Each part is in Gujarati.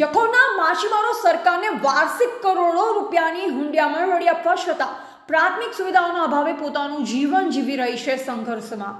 જખૌના માછીમારો સરકારને વાર્ષિક કરોડો રૂપિયાની હુંડિયામણ વળી આપવા છતાં પ્રાથમિક સુવિધાઓના અભાવે પોતાનું જીવન જીવી રહી છે સંઘર્ષમાં.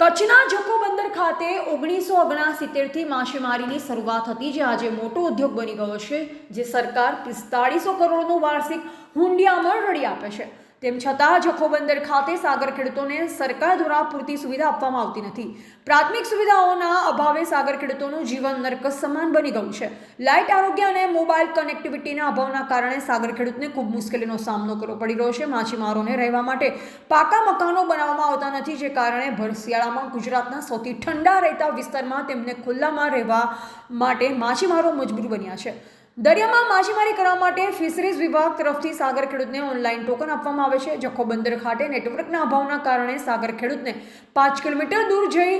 કચ્છના જખો બંદર ખાતે ઓગણીસો ઓગણસિત્તેરથી માછીમારીની શરૂઆત હતી, જે આજે મોટો ઉદ્યોગ બની ગયો છે, જે સરકાર પિસ્તાળીસો કરોડનું વાર્ષિક હુંડિયામણ રડી આપે છે. તેમ છતાં જખોબંદર ખાતે સાગર ખેડૂતોને સરકાર દ્વારા પૂરતી સુવિધા આપવામાં આવતી નથી. પ્રાથમિક સુવિધાઓના અભાવે સાગર ખેડૂતોનું જીવન નર્ક સમાન બની ગયું છે. લાઇટ આરોગ્ય અને મોબાઈલ કનેક્ટિવિટીના અભાવના કારણે સાગર ખેડૂતને ખૂબ મુશ્કેલીનો સામનો કરવો પડી રહ્યો છે. માછીમારોને રહેવા માટે પાકા મકાનો બનાવવામાં આવતા નથી, જે કારણે ભર શિયાળામાં ગુજરાતના સૌથી ઠંડા રહેતા વિસ્તારમાં તેમને ખુલ્લામાં રહેવા માટે માછીમારો મજબૂર બન્યા છે. દરિયામાં માછીમારી કરવા માટે ફિશરીઝ વિભાગ તરફથી સાગર ખેડૂતને ઓનલાઈન ટોકન આપવામાં આવે છે. જખો બંદર ખાતે નેટવર્કના અભાવના કારણે સાગર ખેડૂતને પાંચ કિલોમીટર દૂર જઈ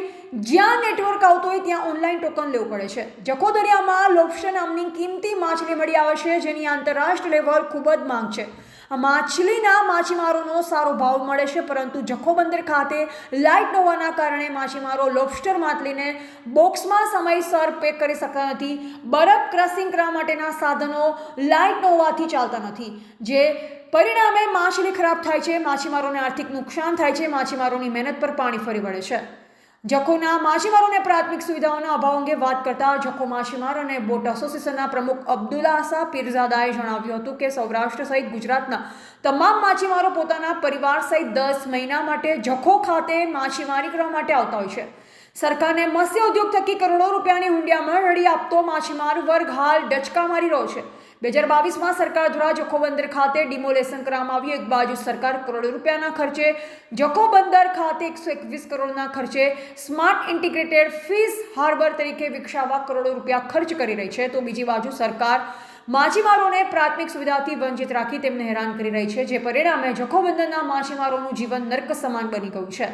જ્યાં નેટવર્ક આવતું હોય ત્યાં ઓનલાઈન ટોકન લેવું પડે છે. જખો દરિયામાં લોપ્સ્ટર નામની કિંમતી માછલી મળી આવે છે, જેની આંતરરાષ્ટ્રીય લેવલ ખૂબ જ માંગ છે. માછલીના માછીમારોનો સારો ભાવ મળે છે, પરંતુ જખો બંદર ખાતે લાઇટ ન હોવાના કારણે માછીમારો લોબસ્ટર માછલીને બોક્સમાં સમયસર પેક કરી શકતા નથી. બરફ ક્રસિંગ કરવા માટેના સાધનો લાઇટ ન હોવાથી ચાલતા નથી, જે પરિણામે માછલી ખરાબ થાય છે, માછીમારોને આર્થિક નુકસાન થાય છે, માછીમારોની મહેનત પર પાણી ફરી વળે છે. જખોના માછીમારોને પ્રાથમિક સુવિધાઓના અભાવ અંગે વાત કરતા જખો માછીમાર અને બોટ એસોસિએશનના પ્રમુખ અબ્દુલ્લા આસા પીરઝાદાએ જણાવ્યું હતું કે સૌરાષ્ટ્ર સહિત ગુજરાતના તમામ માછીમારો પોતાના પરિવાર સહિત દસ મહિના માટે જખો ખાતે માછીમારી કરવા માટે આવતા હોય છે. સરકારને મત્સ્ય ઉદ્યોગ થકી કરોડો રૂપિયાની હુંડિયામણ રડી આપતો માછીમાર વર્ગ હાલ ડચકા મારી રહ્યો છે. બે હજાર બાવીસમાં સરકાર દ્વારા જખો બંદર ખાતે ડિમોલેશન કરવામાં આવ્યું. એક બાજુ સરકાર કરોડો રૂપિયાના ખર્ચે જખો બંદર ખાતે એકસો એકવીસ કરોડના ખર્ચે સ્માર્ટ ઇન્ટિગ્રેટેડ ફિશ હાર્બર તરીકે વિકસાવવા કરોડો રૂપિયા ખર્ચ કરી રહી છે. તો બીજી બાજુ સરકાર માછીમારોને પ્રાથમિક સુવિધાથી વંચિત રાખી તેમને હેરાન કરી રહી છે, જે પરિણામે જખો બંદરના માછીમારોનું જીવન નર્ક સમાન બની ગયું છે.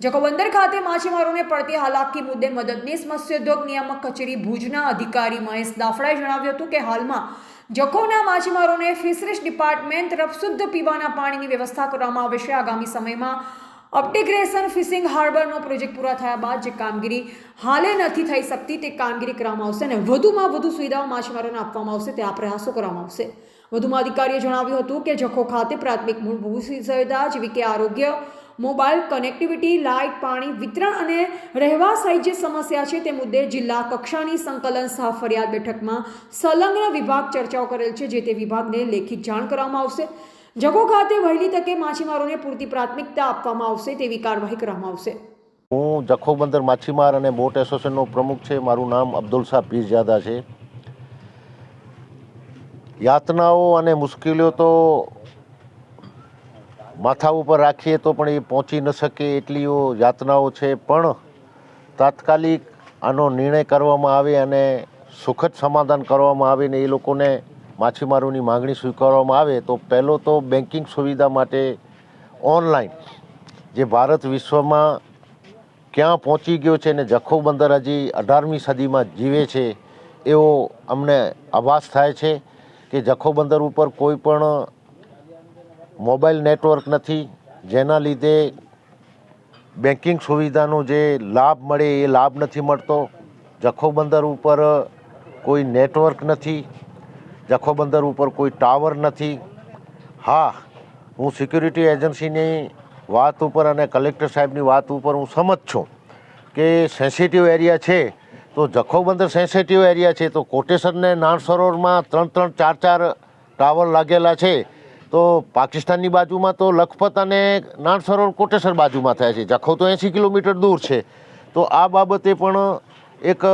જખો બંદર ખાતે માછીમારોને પડતી હાલાકી મુદ્દે મદદનીશ મત્સ્યોદ્યોગ નિયામક કચેરી ભુજના અધિકારી મહેશ દાફડાએ જણાવ્યું હતું કે હાલમાં જખોના માછીમારોને ફિશરીઝ ડિપાર્ટમેન્ટ તરફ શુદ્ધ પીવાના પાણીની વ્યવસ્થા કરવામાં આવશે આગામી સમયમાં અપટિગ્રેશન ફિશિંગ હાર્બરનો પ્રોજેક્ટ પૂરા થયા બાદ જે કામગીરી હાલે નથી થઈ શકતી તે કામગીરી કરવામાં આવશે અને વધુમાં વધુ સુવિધાઓ માછીમારોને આપવામાં આવશે તે આ પ્રયાસો કરવામાં આવશે. વધુમાં અધિકારીએ જણાવ્યું હતું કે જખો ખાતે પ્રાથમિક મૂળભૂત સુવિધા જેવી કે આરોગ્ય મોબાઈલ કનેક્ટિવિટી, લાઇટ, પાણી, વિતરણ અને રહેવા સહિત જે સમસ્યા છે તે મુદ્દે જિલ્લા કક્ષાની સંકલન સહ ફરિયાદ બેઠકમાં સંલગ્ન વિભાગ ચર્ચાઓ કરેલ છે, જે તે વિભાગને લેખિત જાણ કરવામાં આવશે. જગો ખાતે વહેલી તકે માછીમારોને પૂરતી પ્રાથમિકતા આપવામાં આવશે તેવી કાર્યવાહી કરવામાં આવશે. હું જખો બંદર માછીમાર અને બોટ એસોસિએશનનો પ્રમુખ છે. મારું નામ અબ્દુલ શાહ પીરજાદા છે. યાતનાઓ અને મુશ્કેલીઓ તો માથા ઉપર રાખીએ તો પણ એ પહોંચી ન શકે એટલીઓ યાતનાઓ છે. પણ તાત્કાલિક આનો નિર્ણય કરવામાં આવે અને સુખદ સમાધાન કરવામાં આવે ને એ લોકોને માછીમારોની માગણી સ્વીકારવામાં આવે, તો પહેલો તો બેન્કિંગ સુવિધા માટે ઓનલાઈન જે ભારત વિશ્વમાં ક્યાં પહોંચી ગયો છે ને જખો બંદર હજી અઢારમી સદીમાં જીવે છે, એવો અમને આભાસ થાય છે કે જખો બંદર ઉપર કોઈ પણ મોબાઈલ નેટવર્ક નથી, જેના લીધે બેન્કિંગ સુવિધાનો જે લાભ મળે એ લાભ નથી મળતો. જખો બંદર ઉપર કોઈ નેટવર્ક નથી જખો બંદર ઉપર કોઈ ટાવર નથી. હા, હું સિક્યુરિટી એજન્સીની વાત ઉપર અને કલેક્ટર સાહેબની વાત ઉપર હું સમજ છું કે સેન્સિટિવ એરિયા છે. તો જખો બંદર સેન્સિટિવ એરિયા છે, તો કોટેશ્વર ને નાણ સરોવરમાં ત્રણ ત્રણ ચાર ચાર ટાવર લાગેલા છે. તો પાકિસ્તાનની બાજુમાં તો લખપત અને નાણ સરોવર કોટેશ્વર બાજુમાં થાય છે. જખો તો એંસી કિલોમીટર દૂર છે. તો આ બાબતે પણ એક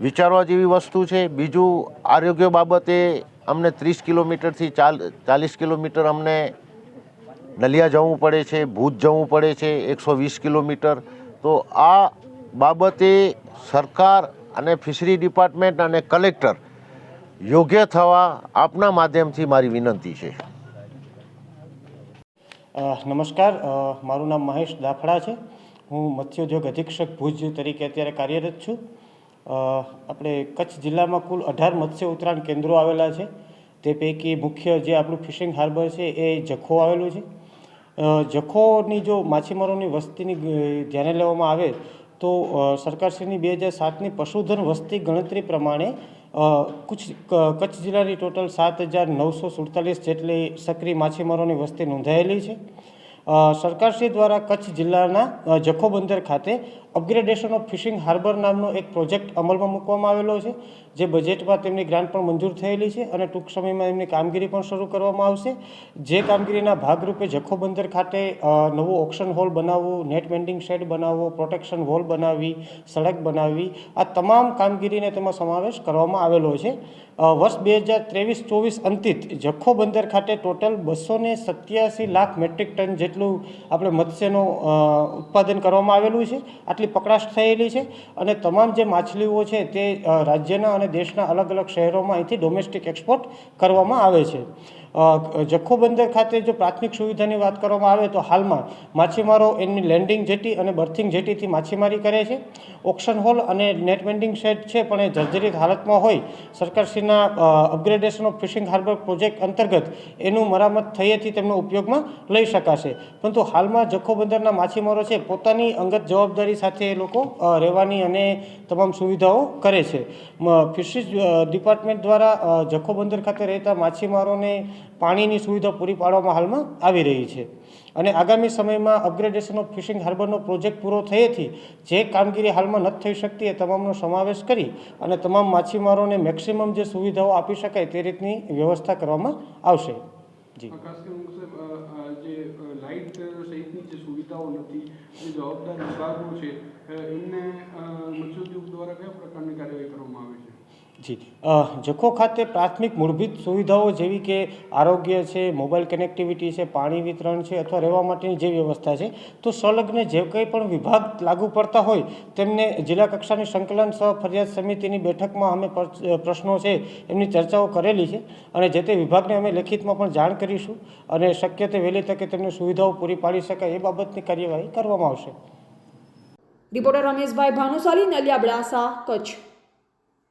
વિચારવા જેવી વસ્તુ છે. બીજું આરોગ્ય બાબતે અમને ત્રીસ કિલોમીટરથી ચાલ ચાલીસ કિલોમીટર અમને નલિયા જવું પડે છે, ભૂજ જવું પડે છે, એકસો વીસ કિલોમીટર. તો આ બાબતે સરકાર અને ફિશરી ડિપાર્ટમેન્ટ અને કલેક્ટર યોગ્ય થવા આપના માધ્યમથી મારી વિનંતી છે. નમસ્કાર. મારું નામ મહેશ દાફડા છે. હું મત્સ્યોદ્યોગ અધિક્ષક ભુજ તરીકે અત્યારે કાર્યરત છું. આપણે કચ્છ જિલ્લામાં કુલ અઢાર મત્સ્ય ઉત્તરાયણ કેન્દ્રો આવેલા છે. તે પૈકી મુખ્ય જે આપણું ફિશિંગ હાર્બર છે એ જખો આવેલું છે. જખોની જો માછીમારોની વસ્તીની ધ્યાને લેવામાં આવે તો સરકારશ્રીની બે હજાર સાતની પશુધન વસ્તી ગણતરી પ્રમાણે કુછ કચ્છ જિલ્લાની ટોટલ સાત હજાર નવસો સુડતાલીસ જેટલી સક્રિય માછીમારોની વસ્તી નોંધાયેલી છે. સરકારશ્રી દ્વારા કચ્છ જિલ્લાના જખો બંદર ખાતે અપગ્રેડેશન ઓફ ફિશિંગ હાર્બર નામનો એક પ્રોજેક્ટ અમલમાં મૂકવામાં આવેલો છે, જે બજેટમાં તેમની ગ્રાન્ટ પણ મંજૂર થયેલી છે અને ટૂંક સમયમાં એમની કામગીરી પણ શરૂ કરવામાં આવશે. જે કામગીરીના ભાગરૂપે જખો બંદર ખાતે નવું ઓક્શન હોલ બનાવવું, નેટ મેન્ડિંગ શેડ બનાવવો, પ્રોટેક્શન વોલ બનાવવી સડક બનાવવી આ તમામ કામગીરીને તેમાં સમાવેશ કરવામાં આવેલો છે. વર્ષ બે હજાર ત્રેવીસ ચોવીસ અંતિત જખો બંદર ખાતે ટોટલ બસો ને સત્યાસી લાખ મેટ્રિક ટન જેટલું આપણે મત્સ્યનું ઉત્પાદન કરવામાં આવેલું છે. આટલી પકડાશ થયેલી છે અને તમામ જે માછલીઓ છે તે રાજ્યના અને દેશના અલગ અલગ શહેરોમાં અહીંથી ડોમેસ્ટિક એક્સપોર્ટ કરવામાં આવે છે. અ, જખો બંદર ખાતે જો પ્રાથમિક સુવિધાની વાત કરવામાં આવે તો હાલમાં માછીમારો એમની લેન્ડિંગ જેટી અને બર્થિંગ જેટીથી માછીમારી કરે છે. ઓક્શન હોલ અને નેટ વેન્ડિંગ શેડ છે પણ એ જર્જરિત હાલતમાં હોય. સરકારશ્રીના upgradation of fishing harbour project અંતર્ગત એનું મરામત થયેથી તેમનો ઉપયોગમાં લઈ શકાશે. પરંતુ હાલમાં જખો બંદરના માછીમારો છે પોતાની અંગત જવાબદારી સાથે એ લોકો રહેવાની અને તમામ સુવિધાઓ કરે છે. ફિશરીઝ ડિપાર્ટમેન્ટ દ્વારા અ, જખો બંદર ખાતે રહેતા માછીમારોને પાણીની સુવિધા પૂરી પાડવામાં હાલમાં આવી રહી છે. અને આગામી સમયમાં અપગ્રેડેશન ઓફ ફિશિંગ હાર્બરનો પ્રોજેક્ટ પૂરો થયેથી જે કામગીરી હાલમાં નથી થઈ શકતી એ તમામનો સમાવેશ કરી અને તમામ માછીમારોને મેક્સિમમ જે સુવિધાઓ આપી શકાય તે રીતની વ્યવસ્થા કરવામાં આવશે. જી. જવાબદાર છે એમને દ્વારા કયા પ્રકારની કાર્યવાહી કરવામાં આવે છે? જી. જખો ખાતે પ્રાથમિક મૂળભૂત સુવિધાઓ જેવી કે આરોગ્ય છે, મોબાઈલ કનેક્ટિવિટી છે, પાણી વિતરણ છે અથવા રહેવા માટેની જે વ્યવસ્થા છે, તો સંલગ્ન જે કંઈ પણ વિભાગ લાગુ પડતા હોય તેમને જિલ્લા કક્ષાની સંકલન સહ ફરિયાદ સમિતિની બેઠકમાં અમે પ્રશ્નો છે એમની ચર્ચાઓ કરેલી છે અને જે તે વિભાગને અમે લેખિતમાં પણ જાણ કરીશું અને શક્ય તે વહેલી તકે તેમને સુવિધાઓ પૂરી પાડી શકાય એ બાબતની કાર્યવાહી કરવામાં આવશે. રિપોર્ટર રમેશભાઈ ભાનુશાલી, નલિયા અબડાસા કચ્છ.